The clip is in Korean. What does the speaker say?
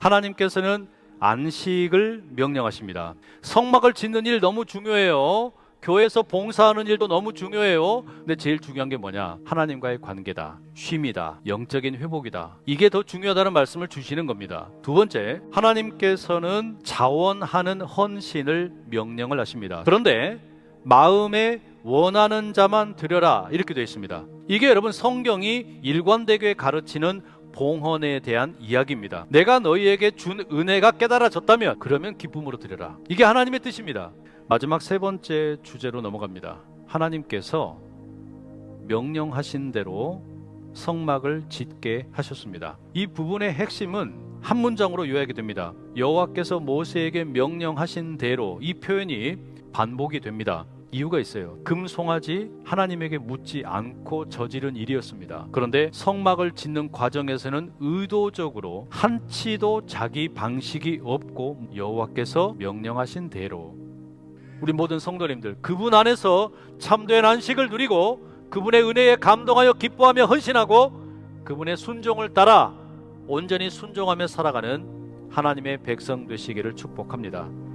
하나님께서는 안식을 명령하십니다. 성막을 짓는 일 너무 중요해요. 교회에서 봉사하는 일도 너무 중요해요. 근데 제일 중요한 게 뭐냐? 하나님과의 관계다. 쉼이다. 영적인 회복이다. 이게 더 중요하다는 말씀을 주시는 겁니다. 두 번째, 하나님께서는 자원하는 헌신을 명령을 하십니다. 그런데 마음에 원하는 자만 드려라 이렇게 되어 있습니다. 이게 여러분 성경이 일관되게 가르치는 봉헌에 대한 이야기입니다. 내가 너희에게 준 은혜가 깨달아졌다면 그러면 기쁨으로 드려라. 이게 하나님의 뜻입니다. 마지막 세 번째 주제로 넘어갑니다. 하나님께서 명령하신 대로 성막을 짓게 하셨습니다. 이 부분의 핵심은 한 문장으로 요약이 됩니다. 여호와께서 모세에게 명령하신 대로 이 표현이 반복이 됩니다. 이유가 있어요. 금송아지 하나님에게 묻지 않고 저지른 일이었습니다. 그런데 성막을 짓는 과정에서는 의도적으로 한치도 자기 방식이 없고 여호와께서 명령하신 대로 우리 모든 성도님들 그분 안에서 참된 안식을 누리고 그분의 은혜에 감동하여 기뻐하며 헌신하고 그분의 순종을 따라 온전히 순종하며 살아가는 하나님의 백성 되시기를 축복합니다.